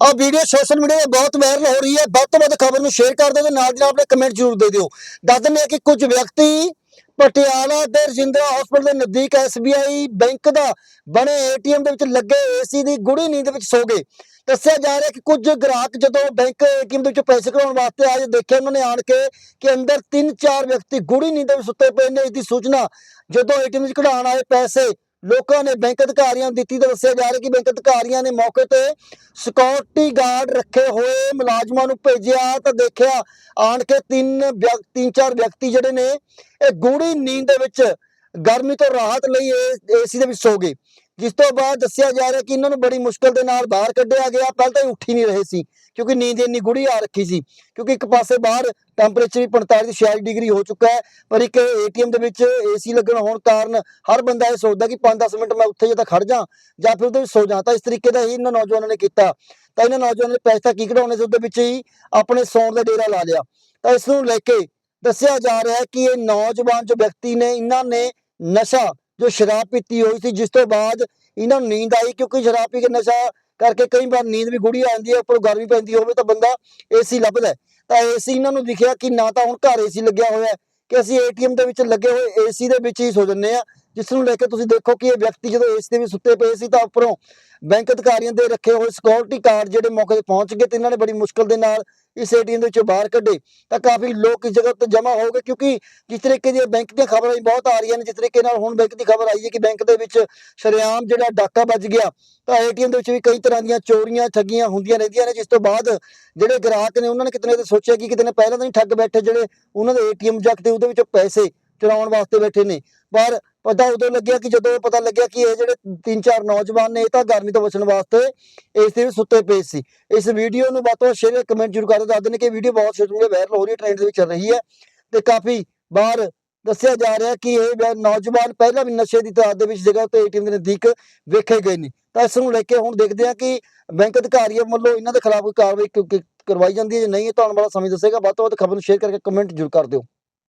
ਆ video social media 'ਤੇ ਬਹੁਤ ਵਾਇਰਲ ਹੋ ਰਹੀ ਹੈ। ਵੱਧ ਤੋਂ ਵੱਧ ਖਬਰ ਨੂੰ ਸ਼ੇਅਰ ਕਰ ਦਿਓ ਤੇ ਨਾਲ ਦੀ ਨਾਲ ਕਮੈਂਟ ਜ਼ਰੂਰ ਦੇ ਦਿਓ। ਦੱਸ ਦਿੰਦੇ ਹਾਂ ਕਿ ਕੁਝ ਵਿਅਕਤੀ ਪਟਿਆਲਾ ਦੇ ਰਜਿੰਦਰਾ ਹਸਪਤਾਲ ਦੇ ਨਜ਼ਦੀਕ ਐਸਬੀਆਈ ਬੈਂਕ ਦਾ ਬਣੇ ਏਟੀਐਮ ਦੇ ਵਿੱਚ ਲੱਗੇ ਏਸੀ ਦੀ ਗੂੜੀ ਨੀਂਦ ਵਿੱਚ ਸੋ ਗਏ। ਦੱਸਿਆ ਜਾ ਰਿਹਾ ਕਿ ਕੁਝ ਗ੍ਰਾਹਕ ਜਦੋਂ ਬੈਂਕ ਏਟੀਐਮ ਦੇ ਵਿੱਚੋਂ ਪੈਸੇ ਕਢਾਉਣ ਵਾਸਤੇ ਆਏ ਦੇਖਿਆ ਉਹਨਾਂ ਨੇ ਆਣ ਕੇ ਕਿ ਅੰਦਰ ਤਿੰਨ ਚਾਰ ਵਿਅਕਤੀ ਗੁੜੀ ਨੀਂਦ ਵਿੱਚ ਸੁੱਤੇ ਪਏ ਨੇ। ਇਸ ਦੀ ਸੂਚਨਾ ਜਦੋਂ ਏਟੀਐਮ ਵਿੱਚ ਕਢਾਉਣ ਆਏ ਪੈਸੇ ਲੋਕਾਂ ਨੇ ਬੈਂਕ ਅਧਿਕਾਰੀਆਂ ਨੂੰ ਦਿੱਤੀ ਤਾਂ ਦੱਸਿਆ ਜਾ ਰਿਹਾ ਕਿ ਬੈਂਕ ਅਧਿਕਾਰੀਆਂ ਨੇ ਮੌਕੇ ਤੇ ਸਿਕਿਉਰਿਟੀ ਗਾਰਡ ਰੱਖੇ ਹੋਏ ਮੁਲਾਜ਼ਮਾਂ ਨੂੰ ਭੇਜਿਆ। ਤਾਂ ਦੇਖਿਆ, ਆਣ ਕੇ ਤਿੰਨ ਵਿਅਕ- ਤਿੰਨ ਚਾਰ ਵਿਅਕਤੀ ਜਿਹੜੇ ਨੇ, ਇਹ ਗੂੜੀ ਨੀਂਦ ਦੇ ਵਿੱਚ ਗਰਮੀ ਤੋਂ ਰਾਹਤ ਲਈ ਏਸੀ ਦੇ ਵਿੱਚ ਸੋ ਗਏ। ਜਿਸ ਤੋਂ ਬਾਅਦ ਦੱਸਿਆ ਜਾ ਰਿਹਾ ਕਿ ਇਹਨਾਂ ਨੂੰ ਬੜੀ ਮੁਸ਼ਕਲ ਦੇ ਨਾਲ ਬਾਹਰ ਕੱਢਿਆ ਗਿਆ। ਪਹਿਲਾਂ ਤਾਂ ਉੱਠ ਹੀ ਨਹੀਂ ਰਹੇ ਸੀ, ਕਿਉਂਕਿ ਨੀਂਦ ਇੰਨੀ ਗੂੜੀ ਆ ਰੱਖੀ ਸੀ, ਕਿਉਂਕਿ ਇੱਕ ਪਾਸੇ ਬਾਹਰ ਟੈਂਪਰੇਚਰ ਵੀ 45 46 ਡਿਗਰੀ ਹੋ ਚੁੱਕਾ ਹੈ, ਪਰ ਇੱਕ ਏਟੀਐਮ ਦੇ ਵਿੱਚ ਏਸੀ ਲੱਗਣ ਹੋਣ ਕਾਰਨ ਹਰ ਬੰਦਾ ਇਹ ਸੋਚਦਾ ਕਿ 5-10 ਮਿੰਟ ਮੈਂ ਉੱਥੇ ਜੇ ਤਾਂ ਖੜ ਜਾ, ਜਾਂ ਫਿਰ ਉਹਦੇ ਵਿੱਚ ਸੋ ਜਾ, ਤਾਂ ਇਸ ਤਰੀਕੇ ਦਾ ਹੀ ਇਹਨਾਂ ਨੌਜਵਾਨਾਂ ਨੇ ਕੀਤਾ। ਤਾਂ ਇਹਨਾਂ ਨੌਜਵਾਨਾਂ ਨੇ ਪੈਸਾ ਕੀ ਕਢਾਉਣੇ ਸੀ? ਉਹਦੇ ਵਿੱਚ ਹੀ ਆਪਣੇ ਸੌਣ ਦਾ ਡੇਰਾ ਲਾ ਲਿਆ। ਤਾਂ ਇਸ ਨੂੰ ਲੈ ਕੇ ਦੱਸਿਆ ਜਾ ਰਿਹਾ ਹੈ ਕਿ ਇਹ ਨੌਜਵਾਨ ਜੋ ਵਿਅਕਤੀ ਨੇ, ਇਹਨਾਂ ਨੇ ਨਸ਼ਾ ਜੋ ਸ਼ਰਾਬ ਪੀਤੀ ਹੋਈ ਸੀ, ਜਿਸ ਤੋਂ ਬਾਅਦ ਇਹਨਾਂ ਨੂੰ ਨੀਂਦ ਆਈ, ਕਿਉਂਕਿ ਸ਼ਰਾਬ ਪੀ ਕੇ ਨਸ਼ਾ ਕਰਕੇ ਕਈ ਵਾਰ ਨੀਂਦ ਵੀ ਗੁੜੀ ਆਉਂਦੀ ਹੈ, ਉੱਪਰ ਗਰਮੀ ਪੈਂਦੀ ਹੋਵੇ ਤਾਂ ਬੰਦਾ ਏਸੀ ਲੱਭਦਾ ਹੈ। ਤਾਂ ਏਸੀ ਇਹਨਾਂ ਨੂੰ ਦਿਖਿਆ ਕਿ ਨਾ ਤਾਂ ਹੁਣ ਘਰ ਏਸੀ ਲੱਗਿਆ ਹੋਇਆ ਕਿ ਅਸੀਂ ਏਟੀਐਮ ਦੇ ਵਿੱਚ ਲੱਗੇ ਹੋਏ ਏਸੀ ਦੇ ਵਿੱਚ ਹੀ ਸੋ ਜੰਨੇ ਆ ਜਿਸ ਨੂੰ ਲੈ ਕੇ ਤੁਸੀਂ ਦੇਖੋ ਕਿ ਇਹ ਵਿਅਕਤੀ ਜਦੋਂ ਏਸੀ ਦੇ ਵਿੱਚ ਸੁੱਤੇ ਪਏ ਸੀ ਤਾਂ ਉੱਪਰੋਂ ਬੈਂਕ ਅਧਿਕਾਰੀਆਂ ਦੇ ਰੱਖੇ ਹੋਏ ਸਿਕਿਉਰਿਟੀ ਗਾਰਡ ਜਿਹੜੇ ਮੌਕੇ ਤੇ ਪਹੁੰਚ ਗਏ ਤੇ ਇਹਨਾਂ ਨੇ ਬੜੀ ਮੁਸ਼ਕਲ ਦੇ ਨਾਲ ਇਸ ਏਟੀਐਮ ਦੇ ਵਿੱਚੋਂ ਬਾਹਰ ਕੱਢੇ। ਤਾਂ ਕਾਫੀ ਲੋਕ ਇਸ ਜਗ੍ਹਾ ਤੇ ਜਮ੍ਹਾਂ ਹੋ ਗਏ ਕਿਉਂਕਿ ਜਿਸ ਤਰੀਕੇ ਦੀਆਂ ਬੈਂਕ ਦੀਆਂ ਖਬਰਾਂ ਬਹੁਤ ਆ ਰਹੀਆਂ ਨੇ, ਜਿਸ ਤਰੀਕੇ ਨਾਲ ਹੁਣ ਬੈਂਕ ਦੀ ਖਬਰ ਆਈ ਹੈ ਕਿ ਬੈਂਕ ਦੇ ਵਿੱਚ ਸ਼ਰੇਆਮ ਜਿਹੜਾ ਡਾਕਾ ਵੱਜ ਗਿਆ, ਤਾਂ ਏਟੀਐਮ ਦੇ ਵਿੱਚ ਵੀ ਕਈ ਤਰ੍ਹਾਂ ਦੀਆਂ ਚੋਰੀਆਂ, ਠੱਗੀਆਂ ਹੁੰਦੀਆਂ ਰਹਿੰਦੀਆਂ ਨੇ, ਜਿਸ ਤੋਂ ਬਾਅਦ ਜਿਹੜੇ ਗ੍ਰਾਹਕ ਨੇ ਉਹਨਾਂ ਨੇ ਕਿਤੇ ਨਾ ਕਿਤੇ ਸੋਚਿਆ ਕਿ ਕਿਤੇ ਨਾ ਪਹਿਲਾਂ ਤਾਂ ਨਹੀਂ ਠੱਗ ਬੈਠੇ ਜਿਹੜੇ ਉਹਨਾਂ ਦੇ ਏਟੀਐਮ ਜੱਕਦੇ ਉਹਦੇ ਵਿੱਚੋਂ ਪੈਸੇ ਚੁਰਾਉਣ ਵਾਸਤੇ ਬੈਠੇ ਨੇ। ਪਰ ਪਤਾ ਉਦੋਂ ਲੱਗਿਆ ਕਿ ਜਦੋਂ ਪਤਾ ਲੱਗਿਆ ਕਿ ਇਹ ਜਿਹੜੇ ਤਿੰਨ ਚਾਰ ਨੌਜਵਾਨ ਨੇ, ਇਹ ਤਾਂ ਗਰਮੀ ਤੋਂ ਬਚਣ ਵਾਸਤੇ ਇਸ ਦੇ ਵਿੱਚ ਸੁੱਤੇ ਪਏ ਸੀ। ਇਸ ਵੀਡੀਓ ਨੂੰ ਵੱਧ ਤੋਂ ਸ਼ੇਅਰ ਕਮੈਂਟ ਜ਼ਰੂਰ ਕਰ ਦਿਓ ਦੱਸ ਦਿੰਦੇ ਕਿ ਵੀਡੀਓ ਬਹੁਤ ਸੋਸ਼ਲ ਮੀਡੀਆ ਵਾਇਰਲ ਹੋ ਰਹੀ ਹੈ ਟ੍ਰੈਂਡ ਦੇ ਵਿੱਚ ਚੱਲ ਰਹੀ ਹੈ ਤੇ ਕਾਫੀ ਬਾਹਰ ਦੱਸਿਆ ਜਾ ਰਿਹਾ ਕਿ ਇਹ ਨੌਜਵਾਨ ਪਹਿਲਾਂ ਵੀ ਨਸ਼ੇ ਦੀ ਤਾਦ ਦੇ ਵਿੱਚ ਜਗ੍ਹਾ ਤੇ ਏਟੀਐਮ ਦੇ ਨਜ਼ਦੀਕ ਵੇਖੇ ਗਏ ਨੇ। ਤਾਂ ਇਸ ਨੂੰ ਲੈ ਕੇ ਹੁਣ ਦੇਖਦੇ ਹਾਂ ਕਿ ਬੈਂਕ ਅਧਿਕਾਰੀਆਂ ਵੱਲੋਂ ਇਹਨਾਂ ਦੇ ਖਿਲਾਫ ਕੋਈ ਕਾਰਵਾਈ ਕਰਵਾਈ ਜਾਂਦੀ ਹੈ ਜਾਂ ਨਹੀਂ, ਇਹ ਤੁਹਾਨੂੰ ਵਾਲਾ ਸਮੇਂ ਦੱਸੇਗਾ। ਵੱਧ ਤੋਂ ਵੱਧ ਖਬਰ ਨੂੰ ਸ਼ੇਅਰ ਕਰਕੇ ਕਮੈਂਟ ਜ਼ਰੂਰ ਕਰ ਦਿਓ।